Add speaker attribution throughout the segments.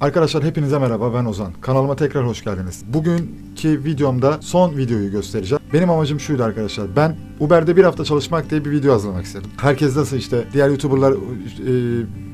Speaker 1: Arkadaşlar hepinize merhaba ben Ozan. Kanalıma tekrar hoş geldiniz. Bugünkü videomda son videoyu göstereceğim. Benim amacım şuydu arkadaşlar. Ben Uber'de bir hafta çalışmak diye bir video hazırlamak istedim. Herkes nasıl işte diğer YouTuber'lar e,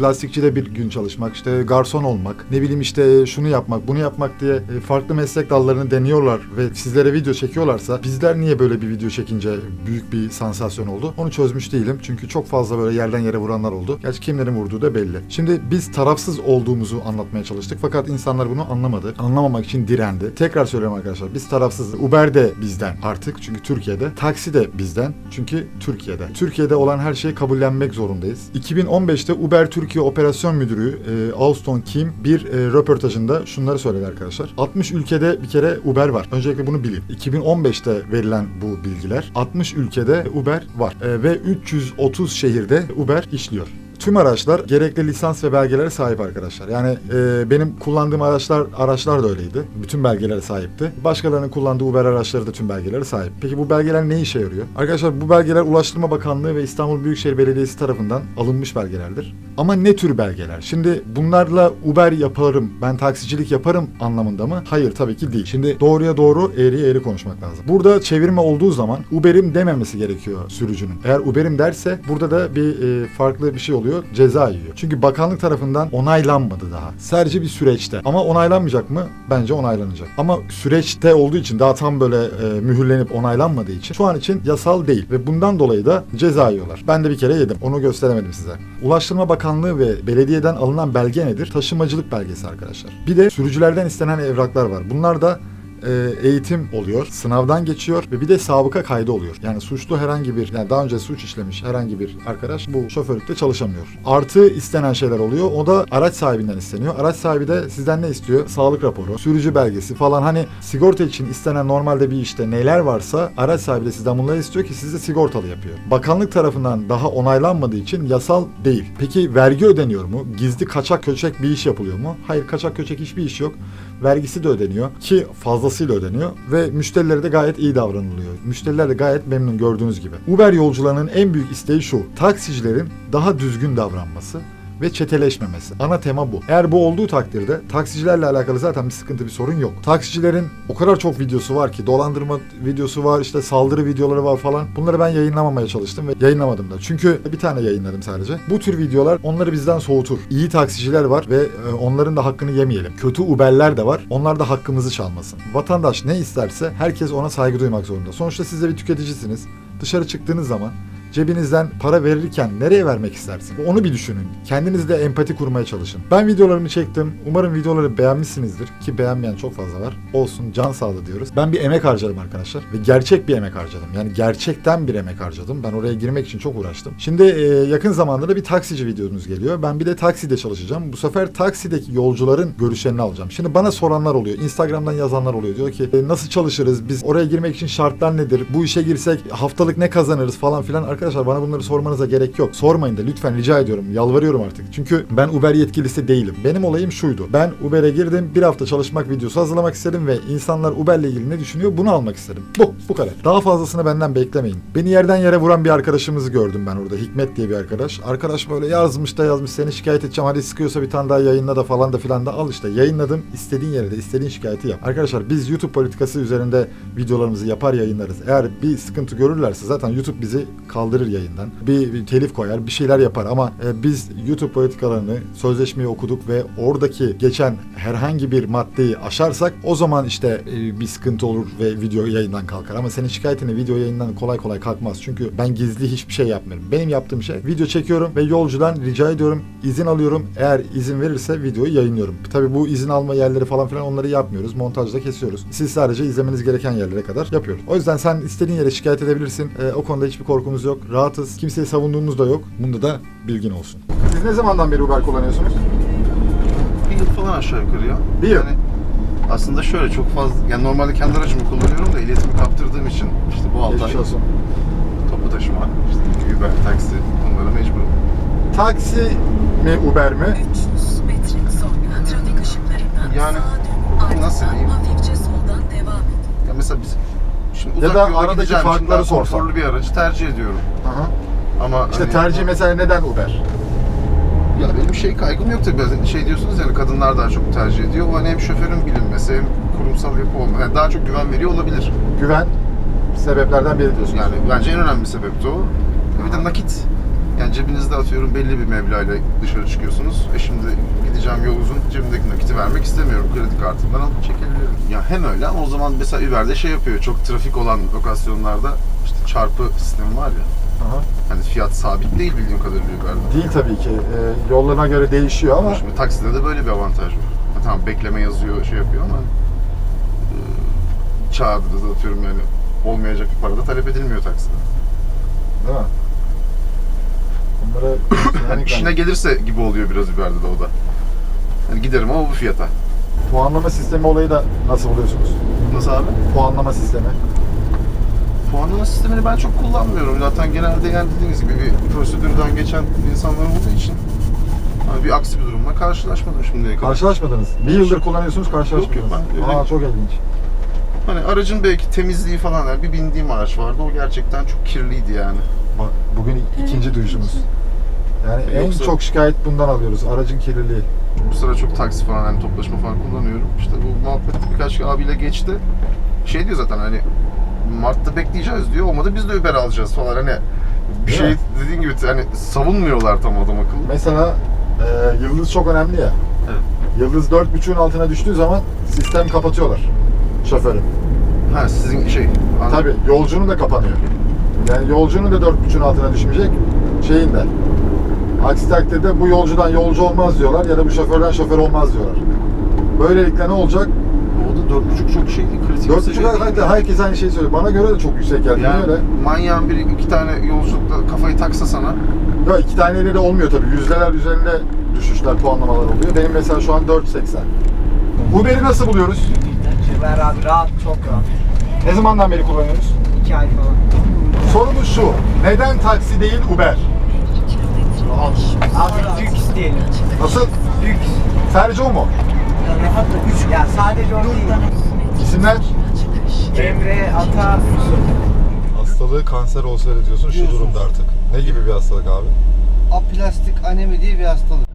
Speaker 1: lastikçide bir gün çalışmak, işte garson olmak, ne bileyim işte şunu yapmak, bunu yapmak diye e, farklı meslek dallarını deniyorlar ve sizlere video çekiyorlarsa bizler niye böyle bir video çekince büyük bir sansasyon oldu? Onu çözmüş değilim. Çünkü çok fazla böyle yerden yere vuranlar oldu. Gerçi kimlerin vurduğu da belli. Şimdi biz tarafsız olduğumuzu anlatmaya çalıştık fakat insanlar bunu anlamadı. Anlamamak için direndi. Tekrar söylüyorum arkadaşlar biz tarafsız. Uber de bizden artık çünkü Türkiye'de. Taksi de bizden çünkü Türkiye'de. Türkiye'de olan her şeyi kabullenmek zorundayız. 2015'te Uber Türkiye Operasyon Müdürü e, Austin Kim bir e, röportajında şunları söyledi arkadaşlar. 60 ülkede bir kere Uber var. Öncelikle bunu bilin. 2015'te verilen bu bilgiler. 60 ülkede Uber var. E, ve 330 şehirde Uber işliyor. Tüm araçlar gerekli lisans ve belgelere sahip arkadaşlar. Yani e, benim kullandığım araçlar araçlar da öyleydi. Bütün belgelere sahipti. Başkalarının kullandığı Uber araçları da tüm belgelere sahip. Peki bu belgeler ne işe yarıyor? Arkadaşlar bu belgeler Ulaştırma Bakanlığı ve İstanbul Büyükşehir Belediyesi tarafından alınmış belgelerdir. Ama ne tür belgeler? Şimdi bunlarla Uber yaparım, ben taksicilik yaparım anlamında mı? Hayır tabii ki değil. Şimdi doğruya doğru, eğriye eğri konuşmak lazım. Burada çevirme olduğu zaman Uber'im dememesi gerekiyor sürücünün. Eğer Uber'im derse burada da bir e, farklı bir şey oluyor. Ceza yiyor. Çünkü bakanlık tarafından onaylanmadı daha. Sadece bir süreçte. Ama onaylanmayacak mı? Bence onaylanacak. Ama süreçte olduğu için daha tam böyle e, mühürlenip onaylanmadığı için şu an için yasal değil. Ve bundan dolayı da ceza yiyorlar. Ben de bir kere yedim. Onu gösteremedim size. Ulaştırma Bakanlığı ve belediyeden alınan belge nedir? Taşımacılık belgesi arkadaşlar. Bir de sürücülerden istenen evraklar var. Bunlar da e, eğitim oluyor, sınavdan geçiyor ve bir de sabıka kaydı oluyor. Yani suçlu herhangi bir, yani daha önce suç işlemiş herhangi bir arkadaş bu şoförlükte çalışamıyor. Artı istenen şeyler oluyor. O da araç sahibinden isteniyor. Araç sahibi de sizden ne istiyor? Sağlık raporu, sürücü belgesi falan. Hani sigorta için istenen normalde bir işte neler varsa araç sahibi de sizden bunları istiyor ki sizi sigortalı yapıyor. Bakanlık tarafından daha onaylanmadığı için yasal değil. Peki vergi ödeniyor mu? Gizli kaçak köçek bir iş yapılıyor mu? Hayır kaçak köçek hiçbir iş yok. Vergisi de ödeniyor ki fazlasıyla ödeniyor ve müşterilere de gayet iyi davranılıyor. Müşteriler de gayet memnun gördüğünüz gibi. Uber yolcularının en büyük isteği şu. Taksicilerin daha düzgün davranması ve çeteleşmemesi. Ana tema bu. Eğer bu olduğu takdirde taksicilerle alakalı zaten bir sıkıntı bir sorun yok. Taksicilerin o kadar çok videosu var ki dolandırma videosu var işte saldırı videoları var falan. Bunları ben yayınlamamaya çalıştım ve yayınlamadım da. Çünkü bir tane yayınladım sadece. Bu tür videolar onları bizden soğutur. İyi taksiciler var ve e, onların da hakkını yemeyelim. Kötü Uber'ler de var. Onlar da hakkımızı çalmasın. Vatandaş ne isterse herkes ona saygı duymak zorunda. Sonuçta siz de bir tüketicisiniz. Dışarı çıktığınız zaman cebinizden para verirken nereye vermek istersin? Onu bir düşünün. Kendinizde empati kurmaya çalışın. Ben videolarımı çektim. Umarım videoları beğenmişsinizdir. Ki beğenmeyen çok fazla var. Olsun can sağlığı diyoruz. Ben bir emek harcadım arkadaşlar. Ve gerçek bir emek harcadım. Yani gerçekten bir emek harcadım. Ben oraya girmek için çok uğraştım. Şimdi e, yakın zamanda da bir taksici videonuz geliyor. Ben bir de takside çalışacağım. Bu sefer taksideki yolcuların görüşlerini alacağım. Şimdi bana soranlar oluyor. Instagram'dan yazanlar oluyor. Diyor ki e, nasıl çalışırız? Biz oraya girmek için şartlar nedir? Bu işe girsek haftalık ne kazanırız falan filan. Arkadaşlar bana bunları sormanıza gerek yok. Sormayın da lütfen rica ediyorum. Yalvarıyorum artık. Çünkü ben Uber yetkilisi değilim. Benim olayım şuydu. Ben Uber'e girdim. Bir hafta çalışmak videosu hazırlamak istedim ve insanlar Uber'le ilgili ne düşünüyor bunu almak istedim. Bu. Bu kadar. Daha fazlasını benden beklemeyin. Beni yerden yere vuran bir arkadaşımızı gördüm ben orada. Hikmet diye bir arkadaş. Arkadaş böyle yazmış da yazmış. Seni şikayet edeceğim. Hadi sıkıyorsa bir tane daha yayınla da falan da filan da al işte. Yayınladım. İstediğin yere de istediğin şikayeti yap. Arkadaşlar biz YouTube politikası üzerinde videolarımızı yapar yayınlarız. Eğer bir sıkıntı görürlerse zaten YouTube bizi kaldırır yayından. Bir, bir telif koyar, bir şeyler yapar ama e, biz YouTube politikalarını, sözleşmeyi okuduk ve oradaki geçen herhangi bir maddeyi aşarsak o zaman işte e, bir sıkıntı olur ve video yayından kalkar. Ama senin şikayetini video yayından kolay kolay kalkmaz. Çünkü ben gizli hiçbir şey yapmıyorum. Benim yaptığım şey video çekiyorum ve yolcudan rica ediyorum, izin alıyorum. Eğer izin verirse videoyu yayınlıyorum. Tabii bu izin alma yerleri falan filan onları yapmıyoruz. Montajda kesiyoruz. Siz sadece izlemeniz gereken yerlere kadar yapıyoruz. O yüzden sen istediğin yere şikayet edebilirsin. E, o konuda hiçbir korkumuz yok. Rahatız. Kimseyi savunduğumuz da yok. Bunda da bilgin olsun. Siz ne zamandan beri Uber kullanıyorsunuz?
Speaker 2: Bir yıl falan aşağı yukarı ya.
Speaker 1: Bir yıl.
Speaker 2: Yani aslında şöyle çok fazla, yani normalde kendi aracımı kullanıyorum da ehliyetimi kaptırdığım için işte bu altı ay
Speaker 1: olsun.
Speaker 2: toplu taşıma, işte Uber, taksi bunlara mecburum.
Speaker 1: Taksi mi Uber mi?
Speaker 3: 300 metre sonra trafik ışıklarından
Speaker 2: Yani,
Speaker 3: sağa dön.
Speaker 2: nasıl diyeyim?
Speaker 3: hafifçe soldan devam et.
Speaker 2: Ya mesela biz şimdi
Speaker 1: Ya
Speaker 2: uzak
Speaker 1: da
Speaker 2: yola
Speaker 1: aradaki
Speaker 2: gideceğim için
Speaker 1: farkları
Speaker 2: daha
Speaker 1: sorsan.
Speaker 2: konforlu bir aracı tercih ediyorum.
Speaker 1: Aha.
Speaker 2: Ama
Speaker 1: İşte
Speaker 2: hani-
Speaker 1: tercih mesela neden Uber?
Speaker 2: Ya benim şey kaygım yok tabii. Bazen Şey diyorsunuz yani kadınlar daha çok tercih ediyor. O hani hem şoförün bilinmesi hem kurumsal yapı olma. Yani daha çok güven veriyor olabilir.
Speaker 1: Güven sebeplerden biri diyorsunuz.
Speaker 2: Yani bence en önemli sebep de o. Bir de nakit. Yani cebinizde atıyorum belli bir meblağla dışarı çıkıyorsunuz. E şimdi gideceğim yol cebimdeki nakiti vermek istemiyorum. Kredi kartımdan alıp çekebilirim. Ya hem öyle ama o zaman mesela Uber'de şey yapıyor. Çok trafik olan lokasyonlarda işte çarpı sistemi var ya.
Speaker 1: Aha.
Speaker 2: Hani fiyat sabit değil bildiğim kadarıyla Uber'de.
Speaker 1: Değil tabii ki. Ee, yollarına göre değişiyor ama
Speaker 2: Şimdi takside de böyle bir avantaj var. Ha, tamam bekleme yazıyor, şey yapıyor ama e, çağırdı da atıyorum yani olmayacak bir para da talep edilmiyor takside.
Speaker 1: değil mi? Bunları
Speaker 2: Yani işine gelirse gibi oluyor biraz Uber'de de o da. Yani giderim ama bu fiyata.
Speaker 1: puanlama sistemi olayı da nasıl buluyorsunuz?
Speaker 2: Nasıl abi?
Speaker 1: Puanlama sistemi.
Speaker 2: Puanlama sistemini ben çok kullanmıyorum. Zaten genelde yani dediğiniz gibi bir prosedürden geçen insanlar olduğu için hani bir aksi bir durumla karşılaşmadım şimdiye kadar.
Speaker 1: Karşılaşmadınız. Bir yıldır kullanıyorsunuz karşılaşmadınız.
Speaker 2: Yok, yok, ben
Speaker 1: Aa çok ilginç.
Speaker 2: Hani aracın belki temizliği falan yani bir bindiğim araç vardı. O gerçekten çok kirliydi yani.
Speaker 1: Bak, Bugün ikinci duyuşumuz. Yani en
Speaker 2: Yoksa-
Speaker 1: çok şikayet bundan alıyoruz. Aracın kirliliği.
Speaker 2: Bu sıra çok taksi falan hani toplaşma falan kullanıyorum. İşte bu muhabbet birkaç abiyle geçti. Şey diyor zaten hani Mart'ta bekleyeceğiz diyor. Olmadı biz de Uber alacağız falan hani bir
Speaker 1: Değil
Speaker 2: şey
Speaker 1: mi?
Speaker 2: dediğin gibi hani savunmuyorlar tam adam akıllı.
Speaker 1: Mesela e, yıldız çok önemli ya.
Speaker 2: Evet.
Speaker 1: Yıldız 4.5'ün altına düştüğü zaman sistem kapatıyorlar şoförü.
Speaker 2: Ha sizin şey anladım.
Speaker 1: Tabii yolcunun da kapanıyor. Yani yolcunun da 4.5'ün altına düşmeyecek şeyin de. Aksi takdirde bu yolcudan yolcu olmaz diyorlar ya da bu şoförden şoför olmaz diyorlar. Böylelikle ne olacak?
Speaker 2: O da 4.5 çok şey kritik bir
Speaker 1: 4.5
Speaker 2: şey değil.
Speaker 1: hatta herkes aynı şeyi söylüyor. Bana göre de çok yüksek geldi.
Speaker 2: Yani
Speaker 1: öyle?
Speaker 2: manyağın biri iki tane yolculukta kafayı taksa sana
Speaker 1: Yok iki taneyle de olmuyor tabii. Yüzdeler üzerinde düşüşler, puanlamalar oluyor. Benim mesela şu an 4.80. Uber'i nasıl buluyoruz?
Speaker 4: Süper abi rahat çok rahat.
Speaker 1: Ne zamandan beri kullanıyoruz?
Speaker 4: 2 ay falan.
Speaker 1: Sorumuz şu. Neden taksi değil Uber?
Speaker 4: Abi lüks diyelim.
Speaker 1: Nasıl?
Speaker 4: Lüks.
Speaker 1: Sadece o mu?
Speaker 4: Da. Ya sadece o değil.
Speaker 1: İsimler?
Speaker 4: Emre, Ata.
Speaker 1: Hastalığı kanser olsaydı diyorsun şu durumda artık. Ne gibi bir hastalık abi?
Speaker 5: aplastik anemi diye bir hastalık.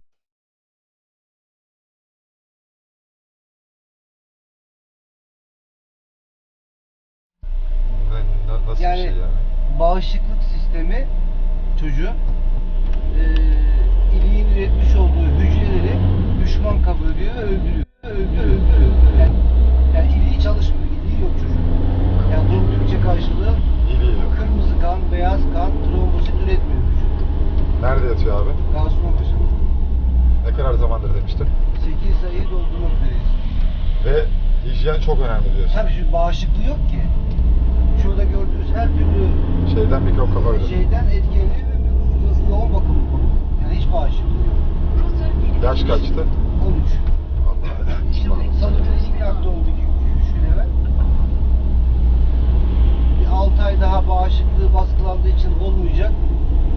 Speaker 1: nasıl
Speaker 5: Yani-
Speaker 1: şey
Speaker 5: Bağışıklık sistemi çocuğun Ve
Speaker 1: hijyen çok önemli diyorsun.
Speaker 5: Tabii şu bağışıklığı yok ki. Şurada gördüğünüz her türlü
Speaker 1: Şeyden mikrop kapabilir.
Speaker 5: şeyden etkileniyor ve yo- yoğun bakım yani hiç bağışıklığı yok.
Speaker 1: Yaş kaçtı?
Speaker 5: 13. İşte sanırım ilk nakli oldu 2-3 gün evvel. Bir 6 ay daha bağışıklığı baskılandığı için olmayacak.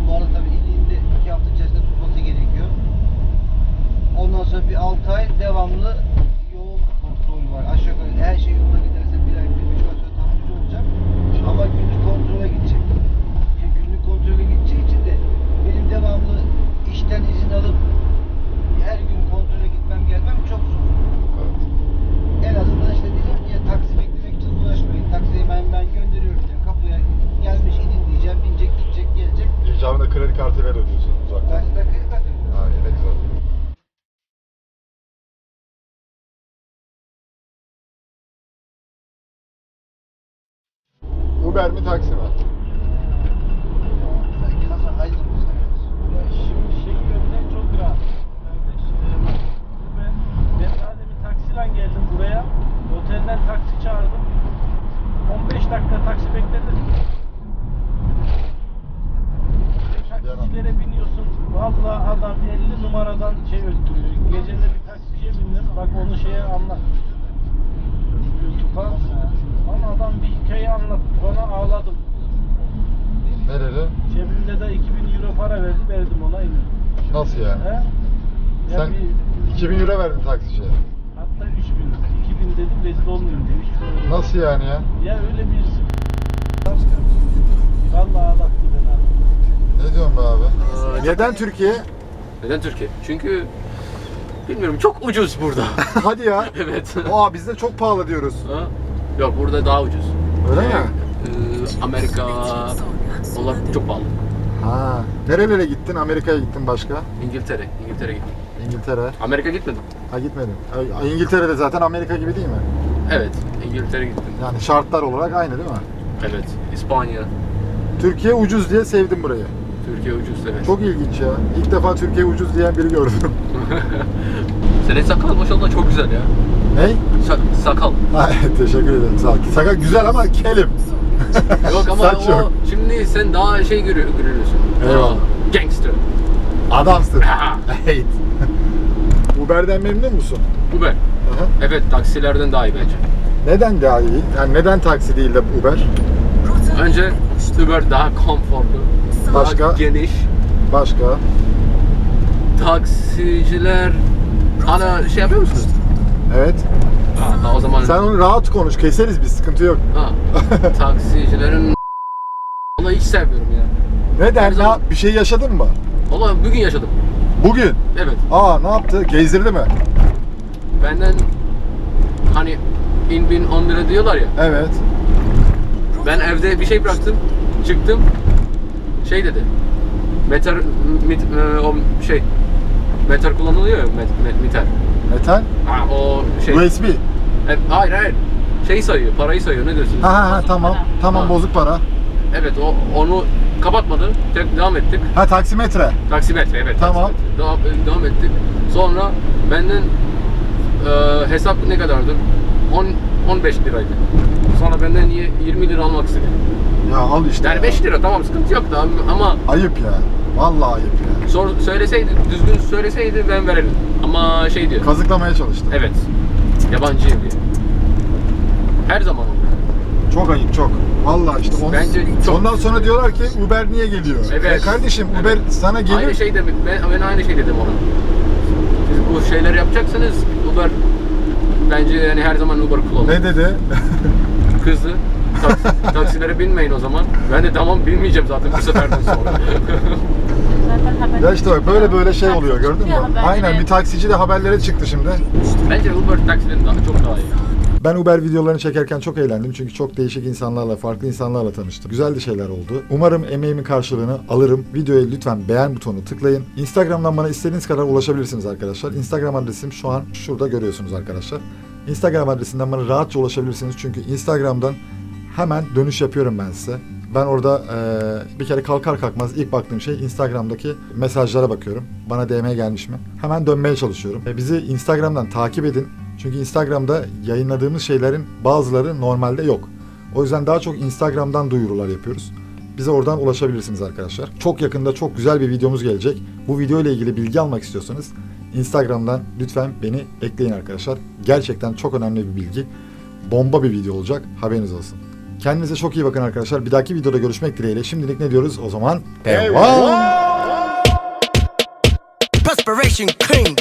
Speaker 5: Bu arada tabii iliğinde 2 hafta içerisinde tutması gerekiyor. Ondan sonra bir 6 ay devamlı yoğun kontrol var. Aşağı yukarı her şey yoluna giderse bir ay, bir buçuk ay sonra tamirci olacak. Ama günlük kontrole gidecek. Şimdi günlük kontrole gideceği için de benim devamlı işten izin alıp her gün kontrole gitmem gelmem çok zor.
Speaker 1: Evet.
Speaker 5: En azından işte diyeceğim ki ya taksi beklemek için uğraşmayın. Taksiyi ben, ben gönderiyorum diyeceğim. Kapıya gelmiş inin diyeceğim. Binecek gidecek gelecek.
Speaker 1: İcabında kredi kartıyla da ödüyorsun
Speaker 5: Ben
Speaker 1: uzaktan.
Speaker 5: size kredi kartı ödüyorum.
Speaker 1: Ha, ne güzel. Uber mi taksi mi?
Speaker 5: Sanki nasıl aydın mı
Speaker 6: Ya şimdi şey yönden çok rahat. Kardeş, e, ben, ben sadece bir taksiyle geldim buraya. Otelden taksi çağırdım. 15 dakika taksi bekledim. Taksicilere biniyorsun. Vallahi adam 50 numaradan şey öttürüyor. Gece de bir taksiye bindim. Bak onu şeye anlat. YouTube'a. Bana adam bir hikaye anlattı. Bana ağladım.
Speaker 1: Nereli?
Speaker 6: Cebimde de 2000 euro para verdi. Verdim ona indim.
Speaker 1: Nasıl yani?
Speaker 6: He? Ya
Speaker 1: Sen
Speaker 6: bir-
Speaker 1: 2000 euro verdin taksiciye.
Speaker 6: Hatta 3000, 2000 dedim rezil olmayayım diye. Hiç öyle-
Speaker 1: Nasıl yani ya?
Speaker 6: Ya öyle bir Vallahi ağlattı beni abi.
Speaker 1: Ne diyorsun be abi? Neden Türkiye?
Speaker 7: Neden Türkiye? Çünkü bilmiyorum çok ucuz burada.
Speaker 1: Hadi ya.
Speaker 7: evet.
Speaker 1: Aa bizde çok pahalı diyoruz.
Speaker 7: Ha? Yok burada daha ucuz.
Speaker 1: Öyle mi?
Speaker 7: e, Amerika onlar çok pahalı.
Speaker 1: Ha. Nerelere gittin? Amerika'ya gittin başka?
Speaker 7: İngiltere, İngiltere gittim.
Speaker 1: İngiltere.
Speaker 7: Amerika gitmedim.
Speaker 1: Ha gitmedin. Ay, İngiltere'de zaten Amerika gibi değil mi?
Speaker 7: Evet, İngiltere gittim.
Speaker 1: Yani şartlar olarak aynı değil mi?
Speaker 7: Evet, İspanya,
Speaker 1: Türkiye ucuz diye sevdim burayı.
Speaker 7: Türkiye ucuz evet.
Speaker 1: Çok ilginç ya. İlk defa Türkiye ucuz diyen biri gördüm.
Speaker 7: Senin sakal maşallah çok güzel ya.
Speaker 1: Ney?
Speaker 7: Sa- sakal.
Speaker 1: Ha, Teşekkür ederim. Sağ ol. Sakal güzel ama kelim.
Speaker 7: Yok ama
Speaker 1: Saç
Speaker 7: o
Speaker 1: yok.
Speaker 7: şimdi sen daha şey görü- görüyorsun.
Speaker 1: Eyvallah.
Speaker 7: Aa, Gangster.
Speaker 1: Adamsın. Evet. Uber'den memnun musun?
Speaker 7: Uber.
Speaker 1: Aha.
Speaker 7: Evet taksilerden daha iyi bence.
Speaker 1: Neden daha iyi? Yani neden taksi değil de Uber?
Speaker 7: Önce Uber daha konforlu.
Speaker 1: Başka?
Speaker 7: Daha geniş.
Speaker 1: Başka?
Speaker 7: Taksiciler hala şey yapıyor musunuz?
Speaker 1: Evet.
Speaker 7: Ha, o zaman
Speaker 1: Sen onu rahat konuş. Keseriz biz. Sıkıntı yok.
Speaker 7: ha, taksicilerin Vallahi hiç sevmiyorum ya.
Speaker 1: Neden? Ne,
Speaker 7: zaman-
Speaker 1: bir şey yaşadın mı?
Speaker 7: Vallahi bugün yaşadım.
Speaker 1: Bugün.
Speaker 7: Evet.
Speaker 1: Aa ne yaptı? Gezdirdi mi?
Speaker 7: Benden hani in bin 10 lira diyorlar ya.
Speaker 1: Evet.
Speaker 7: Ben evde bir şey bıraktım. Çıktım. Şey dedi. Meter mit, e, o şey meter kullanılıyor ya met, met, meter.
Speaker 1: Metal?
Speaker 7: Ha, o şey.
Speaker 1: USB.
Speaker 7: E, hayır hayır. Şey sayıyor, parayı sayıyor. Ne diyorsunuz?
Speaker 1: Ha ha ha tamam. Tamam
Speaker 7: Ha.
Speaker 1: bozuk para.
Speaker 7: Evet, o onu kapatmadı. Tek devam ettik.
Speaker 1: Ha taksimetre.
Speaker 7: Taksimetre evet.
Speaker 1: Tamam.
Speaker 7: taksimetre. Devam, devam ettik. Sonra benden e, hesap ne kadardı? 10 15 liraydı. Sonra benden niye 20 lira almak istedi.
Speaker 1: Ya al işte.
Speaker 7: Yani
Speaker 1: ya.
Speaker 7: 5 lira tamam sıkıntı yok da ama
Speaker 1: Ayıp ya. Vallahi ayıp ya.
Speaker 7: sor, söyleseydi, düzgün söyleseydi ben verelim. Ama şey diyor.
Speaker 1: Kazıklamaya çalıştı.
Speaker 7: Evet. Yabancıyım diyor. Her zaman oluyor.
Speaker 1: Çok ayıp çok. Vallahi işte onu,
Speaker 7: Bence çok-
Speaker 1: ondan sonra diyorlar ki Uber niye geliyor?
Speaker 7: Evet.
Speaker 1: E kardeşim
Speaker 7: Evet.
Speaker 1: Uber sana gelir.
Speaker 7: Aynı şey dedim. Ben, ben aynı şey dedim ona. Siz bu şeyleri yapacaksanız Uber bence yani her zaman Uber kullanın.
Speaker 1: Ne dedi?
Speaker 7: Kızdı. Taksi, taksilere binmeyin o zaman. Ben de tamam binmeyeceğim zaten bu seferden sonra.
Speaker 1: ya işte bak böyle böyle şey oluyor gördün mü? Aynen bir taksici de haberlere çıktı şimdi.
Speaker 7: bence Uber taksiden daha, çok daha iyi.
Speaker 1: Ben Uber videolarını çekerken çok eğlendim çünkü çok değişik insanlarla, farklı insanlarla tanıştım. Güzel de şeyler oldu. Umarım emeğimin karşılığını alırım. Videoya lütfen beğen butonu tıklayın. Instagram'dan bana istediğiniz kadar ulaşabilirsiniz arkadaşlar. Instagram adresim şu an şurada görüyorsunuz arkadaşlar. Instagram adresinden bana rahatça ulaşabilirsiniz çünkü Instagram'dan hemen dönüş yapıyorum ben size. Ben orada eee, bir kere kalkar kalkmaz ilk baktığım şey Instagram'daki mesajlara bakıyorum. Bana DM gelmiş mi? Hemen dönmeye çalışıyorum. E, bizi Instagram'dan takip edin. Çünkü Instagram'da yayınladığımız şeylerin bazıları normalde yok. O yüzden daha çok Instagram'dan duyurular yapıyoruz. Bize oradan ulaşabilirsiniz arkadaşlar. Çok yakında çok güzel bir videomuz gelecek. Bu video ile ilgili bilgi almak istiyorsanız Instagram'dan lütfen beni ekleyin arkadaşlar. Gerçekten çok önemli bir bilgi. Bomba bir video olacak. Haberiniz olsun. Kendinize çok iyi bakın arkadaşlar. Bir dahaki videoda görüşmek dileğiyle. Şimdilik ne diyoruz? O zaman devam.
Speaker 8: Perspiration clean.